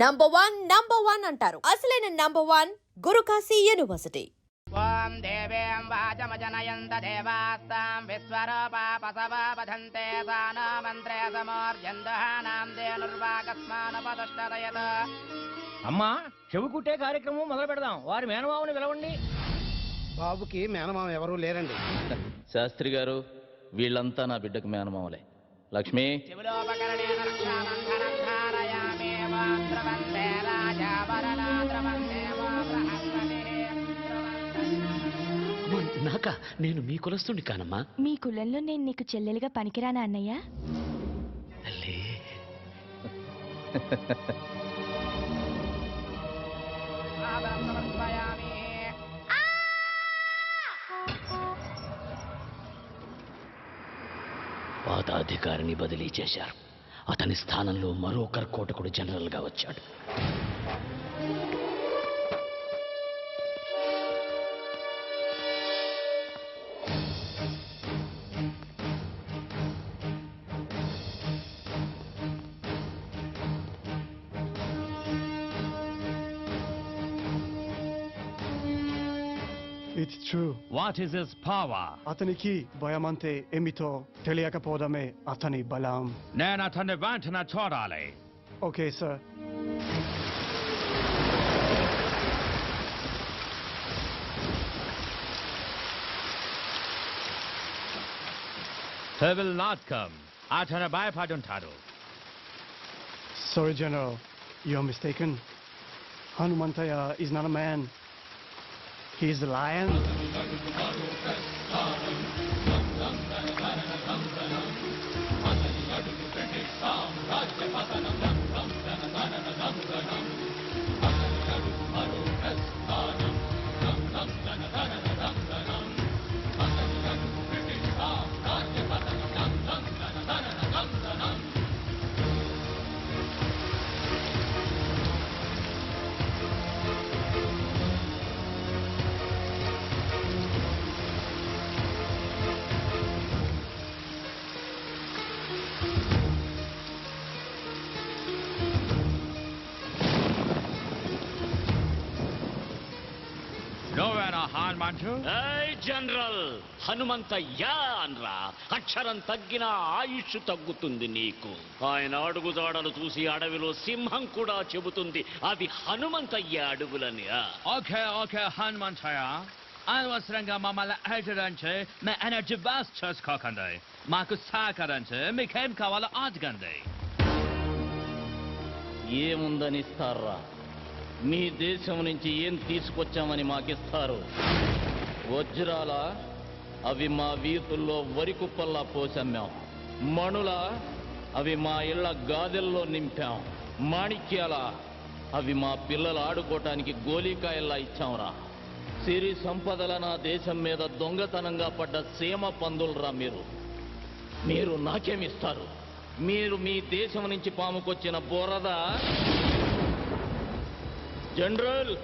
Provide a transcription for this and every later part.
Number one number one అంటారు. అసలైన number one Gurukashi university ఓం దేవేం వాచమజనయంత దేవాస్తాం విశ్వరూపాపసవాపధంతే సానో మంత్రే సమోర్జందహానాం దేనుర్వాకస్మానపదష్టదయత అమ్మా చెవుకుట్టే కార్యక్రమం మొదలు పెడదాం. వారి మేనమావుని పిలవండి. బాబుకి మేనమామ ఎవరూ లేరండి. శాస్త్రి గారు వీళ్ళంతా నా బిడ్డకు మేనమామలే. లక్ష్మి. శివులోపకరణేన द्रवन्ते राजा वरदा द्रवन्ते वो बृहस्पतिः అమ్మా, నాక నేను మీ కులస్తుని కానమ్మా మీ కులంలో నేను నీకు చెల్లెలుగా పనికిరానా అన్నయ్య తల్లి आदरं समर्पयामि పాదాధికారిని బదిలీ చేశారు అతని స్థానంలో మరో కర్కోటకుడు జనరల్గా వచ్చాడు. true. What is his power? అతనికి భయమంతే ఏమిటో తెలియకపోవడమే అతని బలం నేను అతన్ని వెంటనే చూడాలి okay sir He will not come. అతను భయపడుంటాడు sorry general you're mistaken Hanumanthaiah is not a man He's a lion. Hanumanthu ఏయ్ జనరల్ హనుమంత యా అనరా. అక్షరం తగ్గిన ఆయుష్ తగ్గుతుంది నీకు. ఆయన అడుగుదాడలు చూసి అడవిలో సింహం కూడా చెబుతుంది. అది హనుమంతయ్య అడుగులని. ఓకే ఓకే హనుమంతయ్య అనవసరంగా మమ్మల్ని హెచ్చరించి మీ ఎనర్జీ వేస్ట్ చేసుకోకండి. మాకు సహకరించి మీకేం కావాలో అడగండి ఏముందని ఇస్తారా? మీ దేశం నుంచి ఏం తీసుకొచ్చామని మాకిస్తారు. వజ్రాల అవి మా వీధుల్లో వరి కుప్పల్లా పోసమ్మాం. మణుల అవి మా ఇళ్ళ గాదెల్లో నింపాం. మాణిక్యాల అవి మా పిల్లలు ఆడుకోవటానికి గోలీకాయల్లా ఇచ్చాంరా. సిరి సంపదల నా దేశం మీద దొంగతనంగా పడ్డ సీమ పందులరా మీరు. మీరు నాకేమిస్తారు? మీరు మీ దేశం నుంచి పాముకొచ్చిన బోరద? జనరల్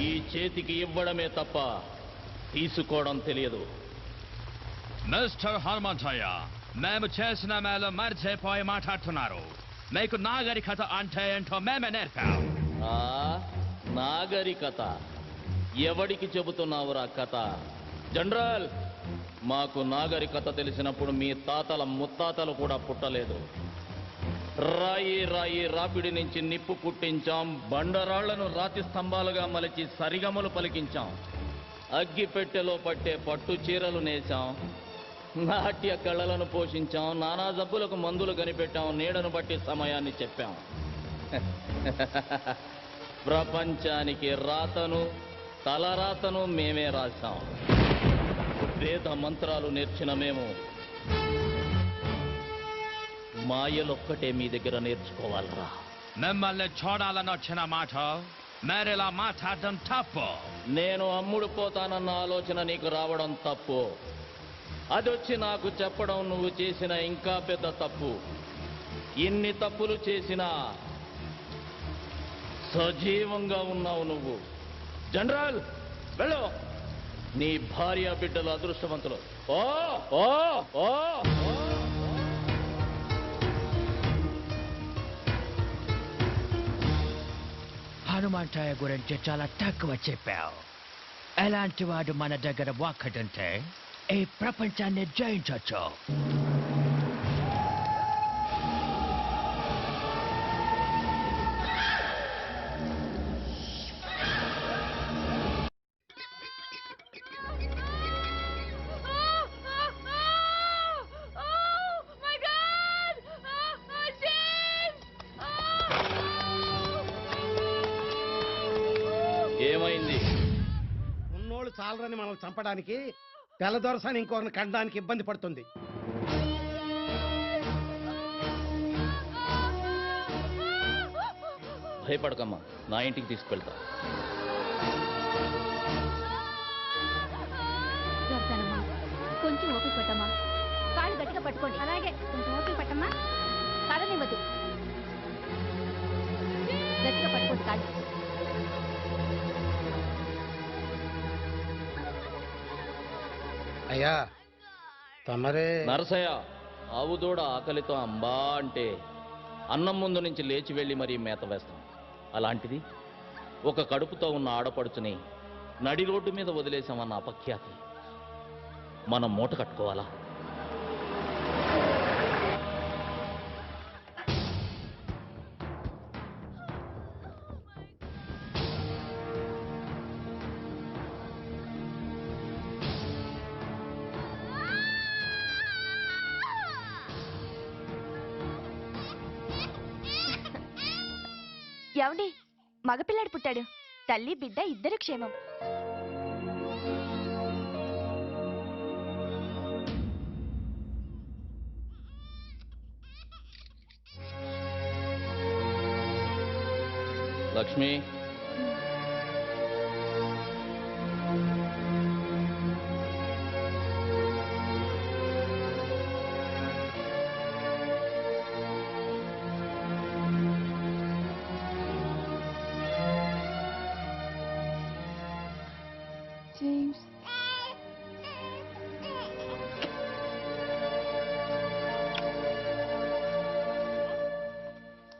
ఈ చేతికి ఇవ్వడమే తప్ప తీసుకోవడం తెలియదు. మిస్టర్ హనుమంతయ్య మేము చేసిన మేలు మర్చిపోయి మాట్లాడుతున్నారు. మీకు నాగరికత అంటే ఏంటో మేమే నేర్పాం. ఆ నాగరికత. ఎవడికి చెబుతున్నావురా కథ? జనరల్ మాకు నాగరికత తెలిసినప్పుడు మీ తాతల ముత్తాతలు కూడా పుట్టలేదు. రాయి రాయి రాపిడి నుంచి నిప్పు పుట్టించాం బండరాళ్ళను రాతి స్తంభాలుగా మలిచి సరిగమలు పలికించాం. అగ్గిపెట్టెలో పట్టే పట్టు చీరలు నేసాం నాట్య కళలను పోషించాం. నానా జబ్బులకు మందులు కనిపెట్టాం. నీడను బట్టి సమయాన్ని చెప్పాం. ప్రపంచానికి రాతను తలరాతను మేమే రాశాం. వేద మంత్రాలు నేర్చిన మేము మాయలొక్కటే మీ దగ్గర నేర్చుకోవాలరా. మిమ్మల్ని చూడాలని వచ్చిన మాట మీరిలా మాట్లాడడం తప్పు. నేను అమ్ముడు పోతానన్న ఆలోచన నీకు రావడం తప్పు. అదొచ్చి నాకు చెప్పడం నువ్వు చేసిన ఇంకా పెద్ద తప్పు. ఇన్ని తప్పులు చేసినా సజీవంగా ఉన్నావు నువ్వు. జనరల్ వెళ్ళు. నీ భార్య బిడ్డలు అదృష్టవంతులు. ఓ ఓ ఓ. హనుమంతయ్య గురించి చాలా తక్కువ చెప్పావు. ఎలాంటి వాడు మన దగ్గర ఒక్కడుంటే ఈ ప్రపంచాన్ని జయించవచ్చు మనం చంపడానికి తెల్లదొరసాని ఇంకొకరిని కండడానికి ఇబ్బంది పడుతుంది. భయపడకమ్మా నా ఇంటికి తీసుకెళ్తా. దొరసానమ్మా కొంచెం ఓపిక పట్టమ్మా. కాళ్ళు గట్టిగా పట్టుకోండి. అలాగే కొంచెం ఓపిక పట్టమ్మా. కాలనివ్వద్దు గట్టిగా పట్టుకోండి కాళ్ళు. అయ్యా తమరే నరసయ్య ఆవు దూడ ఆకలితో అంబా అంటే అన్నం ముందు నుంచి లేచి వెళ్ళి మరీ మేత వేస్తాం. అలాంటిది ఒక కడుపుతో ఉన్న ఆడపడుచుని నడి రోడ్డు మీద వదిలేసామన్న అపఖ్యాతి. మనం మూట కట్టుకోవాలా? ఏమండి? మగపిల్లాడు పుట్టాడు. తల్లి బిడ్డ ఇద్దరు క్షేమం. Lakshmi.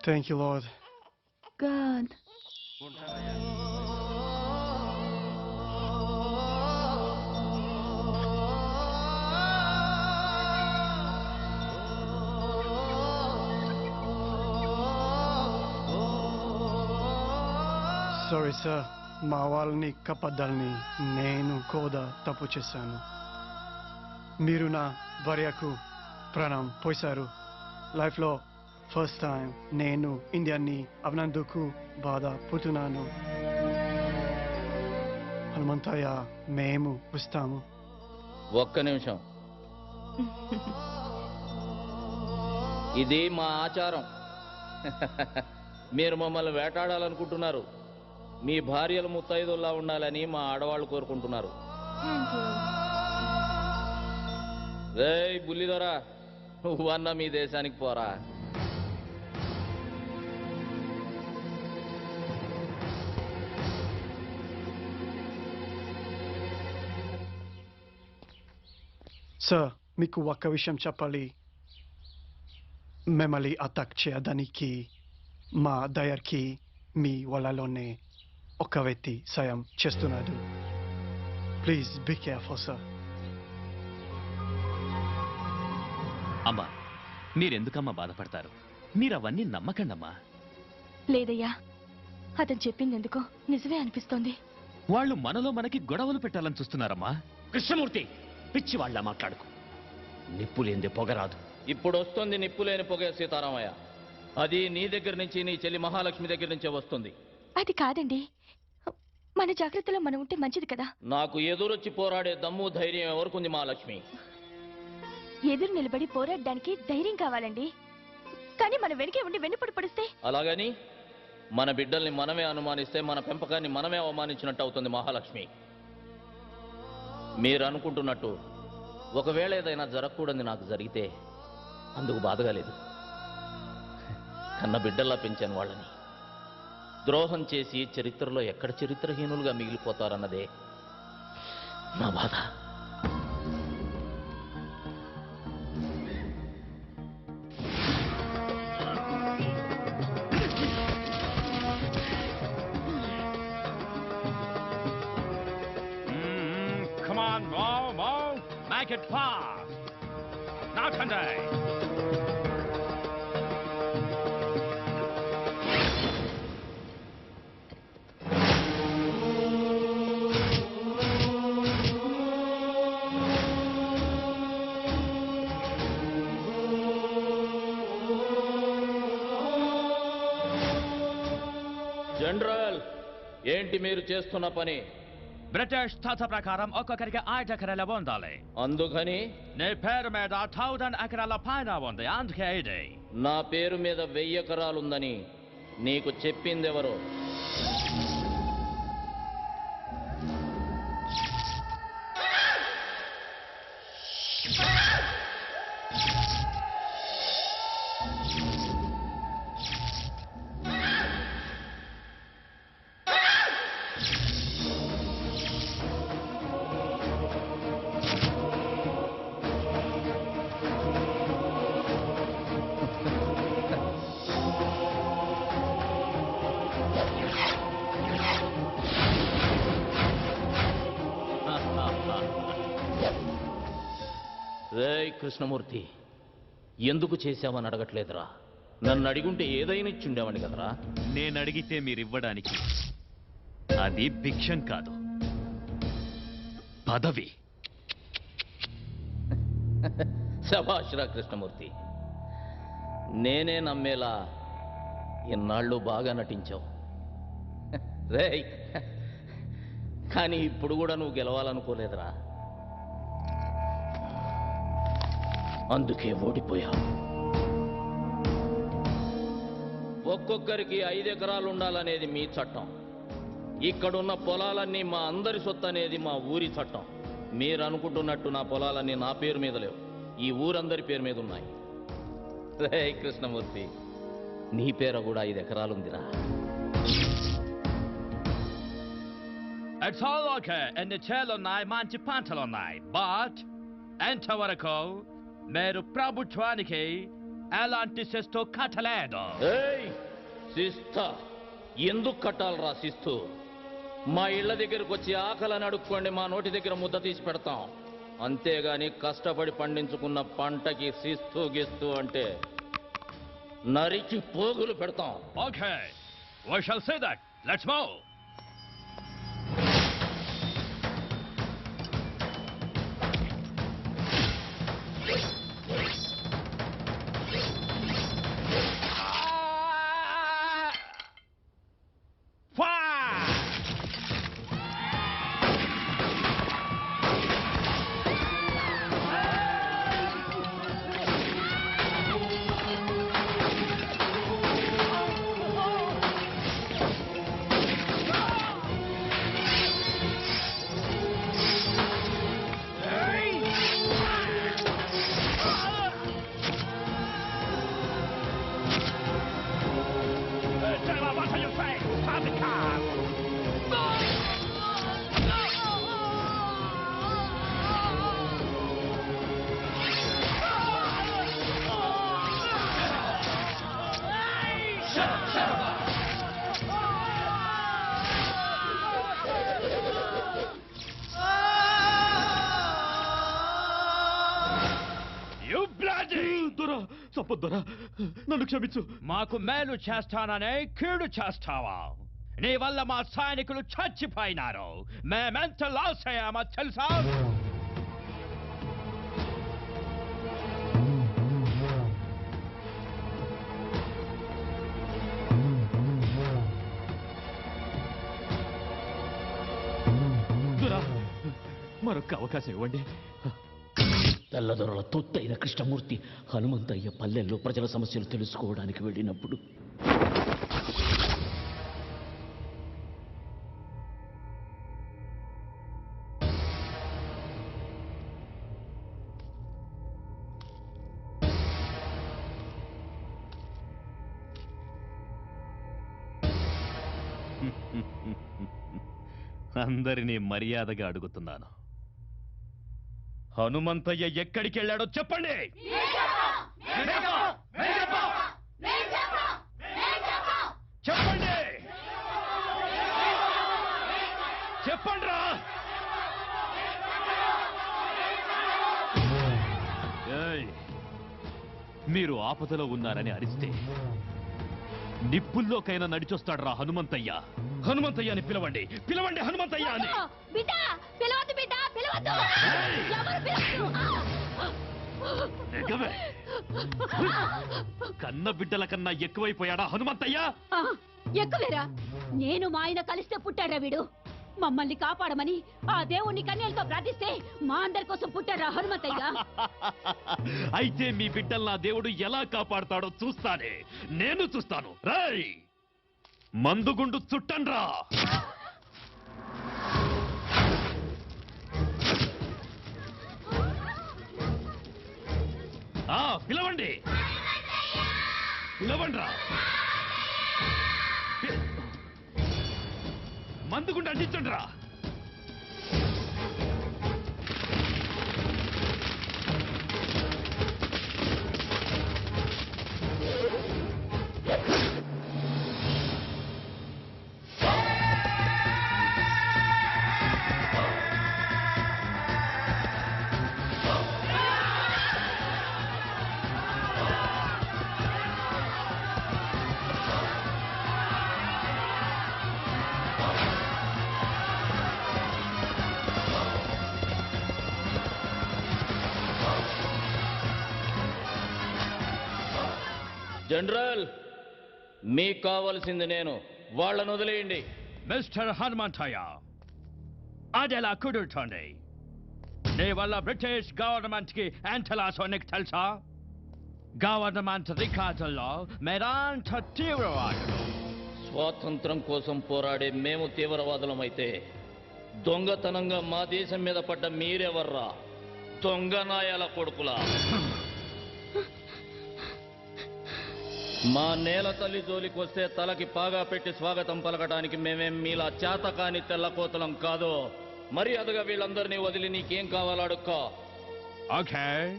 Thank you, Lord. God sorry sir మా వాళ్ళని కప్పద్దాలని నేను కూడా తప్పు చేశాను. మీరు నా భార్యకు ప్రాణం పోశారు. లైఫ్లో ఫస్ట్ టైం నేను ఇండియాని అవనందుకు బాధపడుతున్నాను హనుమంతయ్య మేము వస్తాము. ఒక్క నిమిషం. ఇది మా ఆచారం. మీరు మమ్మల్ని వేటాడాలనుకుంటున్నారు. మీ భార్యలు ముత్తైదుల్లా ఉండాలని మా ఆడవాళ్ళు కోరుకుంటున్నారు. రేయ్ బుల్లిదొరా నువ్వన్నా మీ దేశానికి పోరా? సార్ మీకు ఒక్క విషయం చెప్పాలి మిమ్మల్ని అటాక్ చేయడానికి మా దయర్కి మీ వాళ్ళలోనే ఒక వ్యక్తి సాయం చేస్తున్నాడు ప్లీజ్ బీ కేర్ఫుల్ సార్ అమ్మా మీరెందుకమ్మా బాధపడతారు? మీరు అవన్నీ నమ్మకండమ్మా. లేదయ్యా అతను చెప్పింది ఎందుకో నిజమే అనిపిస్తోంది. వాళ్ళు మనలో మనకి గొడవలు పెట్టాలని చూస్తున్నారమ్మా. కృష్ణమూర్తి పిచ్చి వాళ్ళ మాట్లాడుకు. నిప్పు లేనిదే పొగరాదు. ఇప్పుడు వస్తుంది నిప్పులేని పొగే సీతారామయ్య. అది నీ దగ్గర నుంచి నీ చెల్లి మహాలక్ష్మి దగ్గర నుంచే వస్తుంది. అది కాదండి. మన జాగ్రత్తలో మనం ఉంటే మంచిది కదా. నాకు ఎదురొచ్చి పోరాడే దమ్ము ధైర్యం ఎవరికుంది మహాలక్ష్మి? ఎదురు నిలబడి పోరాడడానికి ధైర్యం కావాలండి. కానీ మన వెనకే ఉండి వెన్నుపడి పడిస్తే? అలాగని మన బిడ్డల్ని మనమే అనుమానిస్తే మన పెంపకాన్ని మనమే అవమానించినట్టు అవుతుంది మహాలక్ష్మి. మీరు అనుకుంటున్నట్టు ఒకవేళ ఏదైనా జరగకూడదు నాకు జరిగితే అందుకు బాధగా లేదు. కన్న బిడ్డల్లా పెంచాను వాళ్ళని. ద్రోహం చేసి చరిత్రలో ఎక్కడ చరిత్రహీనులుగా మిగిలిపోతారన్నదే నా బాధ. మేక్ ఇట్ ఫాస్ట్ నాటండి జనరల్ ఏంటి మీరు చేస్తున్న పని? బ్రిటిష్ తాత ప్రకారం ఒక్కొక్కరికి ఐదు ఎకరాల ఉండాలి. అందుకని నీ పేరు మీద థౌజండ్ ఎకరాల పైన ఉంది. అందుకే ఇది. నా పేరు మీద వెయ్యి ఎకరాలుందని నీకు చెప్పిందెవరు? కృష్ణమూర్తి ఎందుకు చేశామని అడగట్లేదురా. నన్ను అడిగుంటే ఏదైనా ఇచ్చుండేవాడిని కదరా. నేను అడిగితే మీరు ఇవ్వడానికి అది భిక్షం కాదు. పదవి. శభాష్రా కృష్ణమూర్తి నేనే నమ్మేలా ఇన్నాళ్ళు బాగా నటించావు. రేయ్ కానీ ఇప్పుడు కూడా నువ్వు గెలవాలనుకోలేదురా. అందుకే ఓడిపోయావు ఒక్కొక్కరికి ఐదు ఎకరాలు ఉండాలనేది మీ చట్టం. ఇక్కడున్న పొలాలన్నీ మా అందరి సొత్తు అనేది మా ఊరి చట్టం. మీరు అనుకుంటున్నట్టు నా పొలాలన్నీ నా పేరు మీద లేవు. ఈ ఊరందరి పేరు మీద ఉన్నాయి. రే కృష్ణమూర్తి నీ పేర కూడా ఐదు ఎకరాలుందిరా. It's all okay. ఎన్ని చేలున్నాయి మంచి పంటలున్నాయి. బట్ ఎంతవరకు మీరు ప్రభుత్వానికి ఎలాంటి శిస్తు కట్టలేదు. ఏయ్ శిస్త. ఎందుకు కట్టాలరా శిస్తు? మా ఇళ్ళ దగ్గరకు వచ్చి ఆకలని అడుక్కోండి మా నోటి దగ్గర ముద్ద తీసి పెడతాం. అంతేగాని కష్టపడి పండించుకున్న పంటకి శిస్తు గిస్తు అంటే నరికి పోగులు పెడతాం. Okay we shall see that. Let's move. దొరా సంపొద్దురా నన్ను క్షమించు. మాకు మేలు చేస్తాననే కీడు చేస్తావా? నీ వల్ల మా సైనికులు చచ్చిపోయినారు. మేమెంత లాస్ అయ్యామో తెలుసా? దొరా మరొక అవకాశం ఇవ్వండి. తెల్లదొరల తొత్తైన కృష్ణమూర్తి హనుమంతయ్య పల్లెల్లో ప్రజల సమస్యలు తెలుసుకోవడానికి వెళ్ళినప్పుడు అందరినీ మర్యాదగా అడుగుతున్నాను. హనుమంతయ్య ఎక్కడికి వెళ్ళాడో చెప్పండి. చెప్పండి చెప్పండి మీరు ఆపదలో ఉన్నారని అరిస్తే నిప్పుల్లోకైనా నడిచొస్తాడు రా హనుమంతయ్య. హనుమంతయ్య అని పిలవండి పిలవండి హనుమంతయ్య అని కన్న బిడ్డల కన్నా ఎక్కువైపోయాడా హనుమంతయ్య? ఎక్కువేరా. నేను మా ఆయన కలిస్తే పుట్టాడా వీడు. మమ్మల్ని కాపాడమని ఆ దేవుణ్ణి కన్యలతో ప్రార్థిస్తే మా అందరి కోసం పుట్టారా హనుమంతయ్య. అయితే మీ బిడ్డల్ని నా దేవుడు ఎలా కాపాడుతాడో చూస్తానే. నేను చూస్తాను. రై మందుగుండు చుట్టండ్రా. పిలవండి. పిలవండ్రా. పి- మందుగుండు జనరల్ మీకు కావలసింది నేను. వాళ్ళను వదిలేయండి. మిస్టర్ హనుమంతయ్య అదెలా కుదురుతోంది. నీ వల్ల బ్రిటిష్ గవర్నమెంట్కి ఎంతలాసో నీకు తెలుసా? గవర్నమెంట్ రికార్డుల్లో మీరంత తీవ్రవాదులు. స్వాతంత్రం కోసం పోరాడే మేము తీవ్రవాదులమైతే దొంగతనంగా మా దేశం మీద పడ్డ మీరెవర్రా? దొంగ నాయాల కొడుకులా? మా నేల తల్లి జోలికి వస్తే తలకి పాగా పెట్టి స్వాగతం పలకడానికి మేమేం మీలా చేతకాని తెల్లకోతలం కాదు మర్యాదగా వీళ్ళందరినీ వదిలి నీకేం కావాలో అడుక్కో ఓకే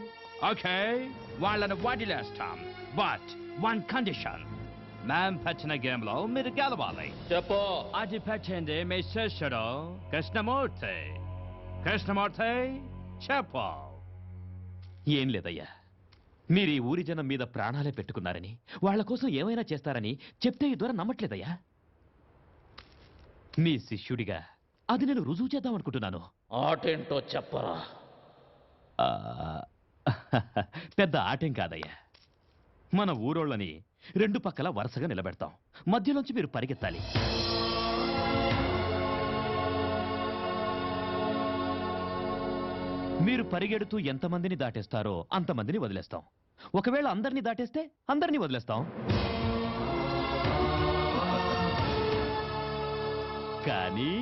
ఓకే వాళ్ళని వదిలేస్తాం బట్ వన్ కండిషన్ మేం పెట్టిన గేమ్లో మీరు గెలవాలి. చెప్పు. అది పెట్టింది మీ శిష్యుడు కృష్ణమూర్తి. కృష్ణమూర్తి చెప్పు. ఏం లేదయ్యా. మీరు ఈ ఊరి జనం మీద ప్రాణాలే పెట్టుకున్నారని వాళ్ళ కోసం ఏమైనా చేస్తారని చెప్తే ఈ ద్వారా నమ్మట్లేదయ్యా? మీ శిష్యుడిగా అది నేను రుజువు చేద్దాం అనుకుంటున్నాను ఆటేంటో చెప్పరా? ఆ, పెద్ద ఆటేం కాదయ్యా. మన ఊరోళ్ళని రెండు పక్కల వరుసగా నిలబెడతాం. మధ్యలోంచి మీరు పరిగెత్తాలి. మీరు పరిగెడుతూ ఎంతమందిని దాటేస్తారో అంతమందిని వదిలేస్తాం. ఒకవేళ అందరినీ దాటేస్తే అందరినీ వదిలేస్తాం. కానీ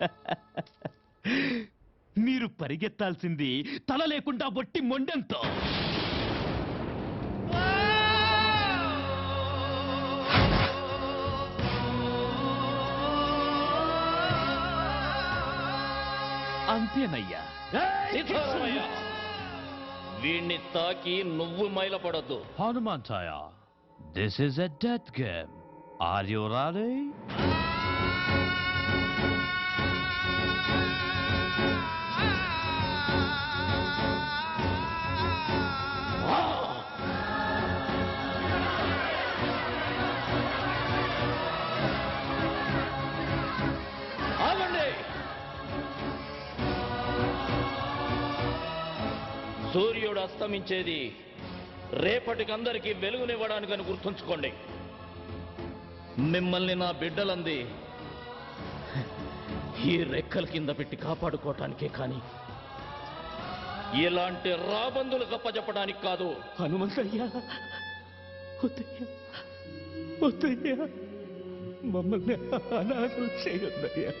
మీరు పరిగెత్తాల్సింది తల లేకుండా బొట్టి మొండెంతో. అంతేనయ్యా. వీణ్ణి తాకి నువ్వు మైలపడొద్దు. Hanumanthayya this is a death game are you ready అస్తమించేది. రేపటికందరికీ వెలుగునివ్వడానికని గుర్తుంచుకోండి. మిమ్మల్ని నా బిడ్డలంది ఈ రెక్కల కింద పెట్టి కాపాడుకోవటానికే కానీ ఇలాంటి రాబందులు గప్పచెప్పడానికి కాదు. హనుమంతయ్యా వద్దయ్యా మమ్మల్ని అనాథం చేయొద్దయ్యా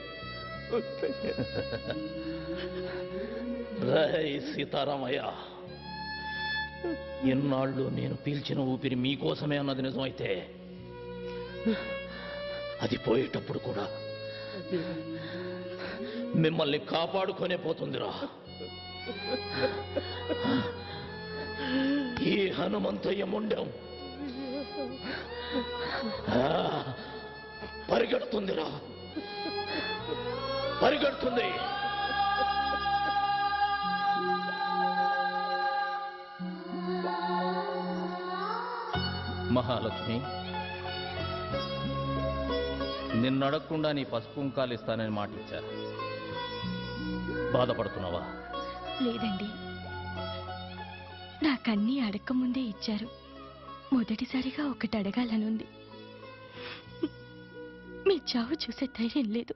వద్దయ్యా రై సీతారామయ్య ఎన్నాళ్ళు నేను పీల్చిన ఊపిరి మీకోసమే అన్నది నిజమైతే అది పోయేటప్పుడు కూడా మిమ్మల్ని కాపాడుకొనే పోతుందిరా. ఈ హనుమంతయ్య ముండం. పరిగెడుతుందిరా. పరిగెడుతుంది. మహాలక్ష్మి. నిన్నడగకుండా నీ పసుపు కుంకాలు ఇస్తానని బాధపడుతున్నావా? లేదండి. నాకన్నీ అడక్కముందే ఇచ్చారు. మొదటిసారిగా ఒకటి అడగాలనుంది. మీ చావు చూసే ధైర్యం లేదు.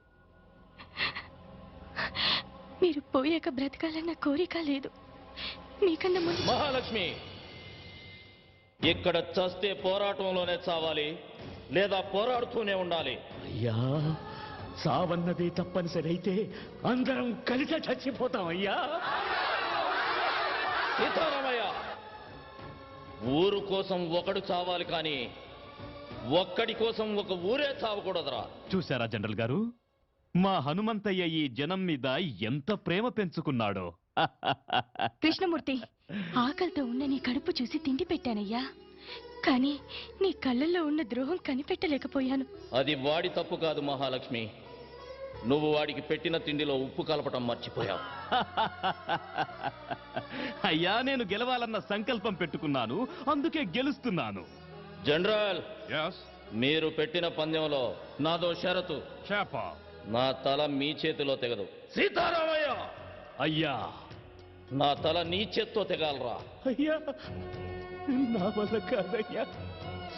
మీరు పోయాక బ్రతకాలన్న కోరిక లేదు. మీకన్నా ముందు మహాలక్ష్మి! ఇక్కడ చస్తే పోరాటంలోనే చావాలి లేదా పోరాడుతూనే ఉండాలి. అయ్యా సావన్నది తప్పనిసరి అయితే అందరం కలిసి చచ్చిపోతాం అయ్యా. సీతారామయ్య ఊరు కోసం ఒకడు చావాలి కానీ ఒక్కడి కోసం ఒక ఊరే చావకూడదురా. చూశారా జనరల్ గారు? మా హనుమంతయ్య ఈ జనం మీద ఎంత ప్రేమ పెంచుకున్నాడో. కృష్ణమూర్తి ఆకలితో ఉన్న నీ కడుపు చూసి తిండి పెట్టానయ్యా. కానీ నీ కళ్ళల్లో ఉన్న ద్రోహం కనిపెట్టలేకపోయాను. అది వాడి తప్పు కాదు మహాలక్ష్మి. నువ్వు వాడికి పెట్టిన తిండిలో ఉప్పు కలపటం మర్చిపోయావు. అయ్యా నేను గెలవాలన్న సంకల్పం పెట్టుకున్నాను. అందుకే గెలుస్తున్నాను. జనరల్ మీరు పెట్టిన పందెంలో నాదో షరతు. చేప. నా తల మీ చేతిలో తెగదు. సీతారామయ్య! అయ్యా! నా తల నీ చేత్తో తెగాలరా. అయ్యా నా వల్ల కాదయ్యా.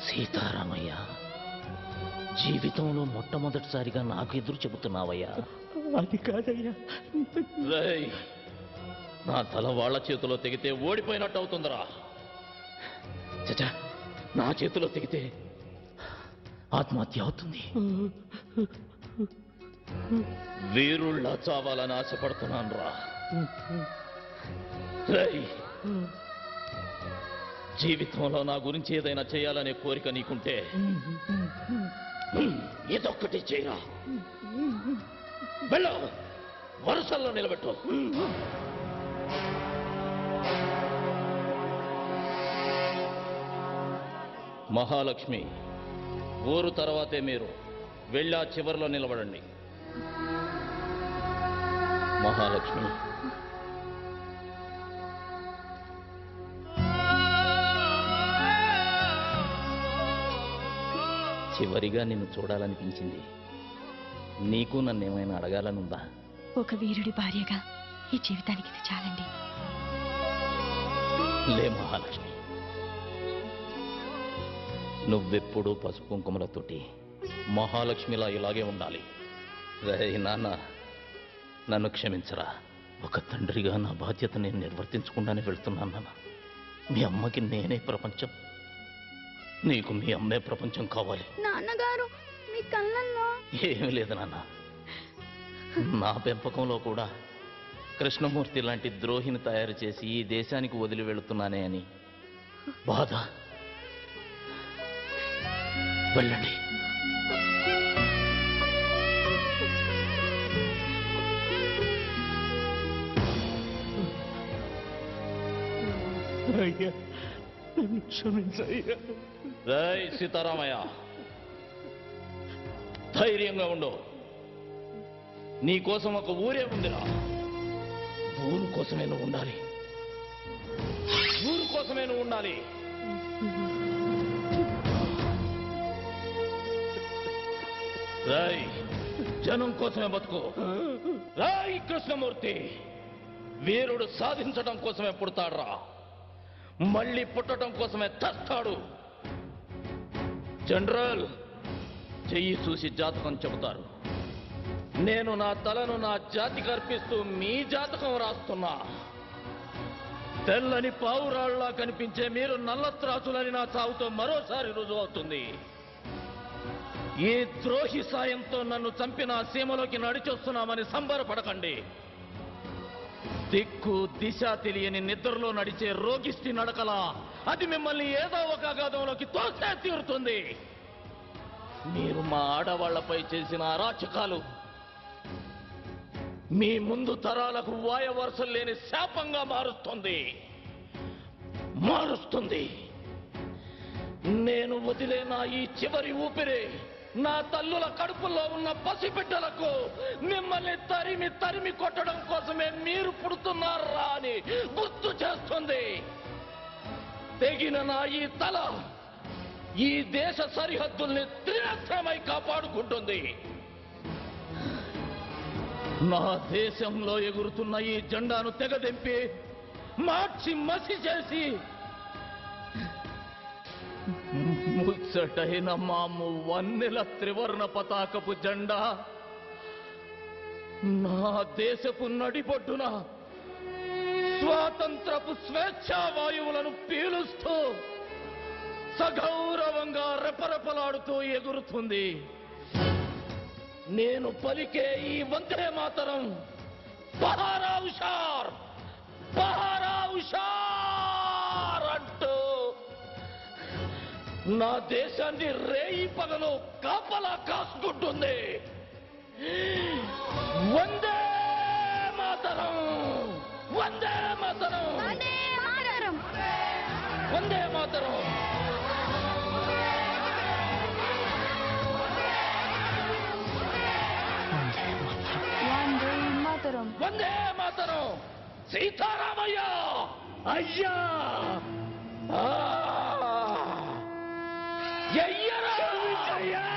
సీతారామయ్య జీవితంలో మొట్టమొదటిసారిగా నాకు ఎదురు చెబుతున్నావయ్యా. అది కాదయ్యా. రేయ్, నా తల వాళ్ళ చేతిలో తెగితే ఓడిపోయినట్టు అవుతుందిరా. చచా నా చేతిలో తెగితే ఆత్మహత్య అవుతుంది. వీరుళ్ళ చావాలని ఆశపడుతున్నాను రా జీవితంలో నా గురించి ఏదైనా చేయాలనే కోరిక నీకుంటే ఇదొక్కటి చేయరా. వెళ్ళు. వరుసల్లో నిలబెట్టు. మహాలక్ష్మి ఊరు తర్వాతే మీరు. వెళ్ళా చివరిలో నిలబడండి. మహాలక్ష్మి. చివరిగా నిన్ను చూడాలనిపించింది. నీకు నన్ను ఏమైనా అడగాలనుందా? ఒక వీరుడి భార్యగా ఈ జీవితానికి ఇది చాలండి. లే మహాలక్ష్మి. నువ్వెప్పుడూ పసుపు కుంకుమలతోటి మహాలక్ష్మిలా ఇలాగే ఉండాలి. రే నాన్న నన్ను క్షమించరా. ఒక తండ్రిగా నా బాధ్యత నేను నిర్వర్తించకుండానే వెళ్తున్నాను నాన్న. మీ అమ్మకి నేనే ప్రపంచం నీకు మీ అమ్మే ప్రపంచం కావాలి. నాన్నగారు మీ కళ్ళల్లో. ఏమీ లేదు నాన్న. నా పెంపకంలో కూడా కృష్ణమూర్తి లాంటి ద్రోహిని తయారు చేసి ఈ దేశానికి వదిలి వెళుతున్నానే అని బాధ. వెళ్ళండి. అయ్యా నన్ను క్షమించయ్యా. జై సీతారామయ్య. ధైర్యంగా ఉండు. నీ కోసం ఒక ఊరే ఉందిరా. ఊరు కోసమే నువ్వు ఉండాలి. ఊరు కోసమే నువ్వు ఉండాలి. రాయ్ జనం కోసమే బతుకు. రాయ్ కృష్ణమూర్తి వీరుడు సాధించడం కోసమే పుడతాడురా. మళ్ళీ పుట్టడం కోసమే తస్తాడు. జనరల్ చెయ్యి చూసి జాతకం చెబుతారు. నేను నా తలను నా జాతికి అర్పిస్తూ మీ జాతకం రాస్తున్నా. తెల్లని పావురాళ్ళా కనిపించే మీరు నల్లత్రాసులని నా చావుతో మరోసారి రుజువవుతుంది ఈ ద్రోహి సాయంతో నన్ను చంపిన సీమలోకి నడిచొస్తున్నామని సంబరపడకండి. దిక్కు దిశ తెలియని నిద్రలో నడిచే రోగిష్టి నడకలా. అది మిమ్మల్ని ఏదో ఒక అగాధంలోకి తోసే తీరుతుంది. మీరు మా ఆడవాళ్ళపై చేసిన అరాచకాలు మీ ముందు తరాలకు వాయ వరుసలు లేని శాపంగా మారుస్తుంది. మారుస్తుంది. నేను వదిలే నా ఈ చివరి ఊపిరి నా తల్లుల కడుపులో ఉన్న పసిబిడ్డలకు మిమ్మల్ని తరిమి తరిమి కొట్టడం కోసమే మీరు పుడుతున్నారా అని గుర్తు చేస్తుంది. తెగిన నా ఈ తల ఈ దేశ సరిహద్దుల్ని త్రినత్రమై కాపాడుకుంటుంది. నా దేశంలో ఎగురుతున్న ఈ జెండాను తెగదెంపి మార్చి మసి చేసి ముచ్చటైన మాము వన్నెల త్రివర్ణ పతాకపు జెండా. నా దేశపు నడిబొడ్డున స్వాతంత్రపు స్వేచ్ఛావాయువులను పీలుస్తూ సగౌరవంగా రెపరెపలాడుతూ ఎగురుతుంది. నేను పలికే ఈ వందే మాతరం పహారా ఉషార్ పహారా ఉషార్! నా దేశాన్ని రేయి పగలు కాపలా కాసుకుంటుంది. వందే మాతరం! వందే మాతరం! వందే మాతరం! వందే మాతరం! సీతారామయ్య! అయ్యా! 爷爷了，爷爷。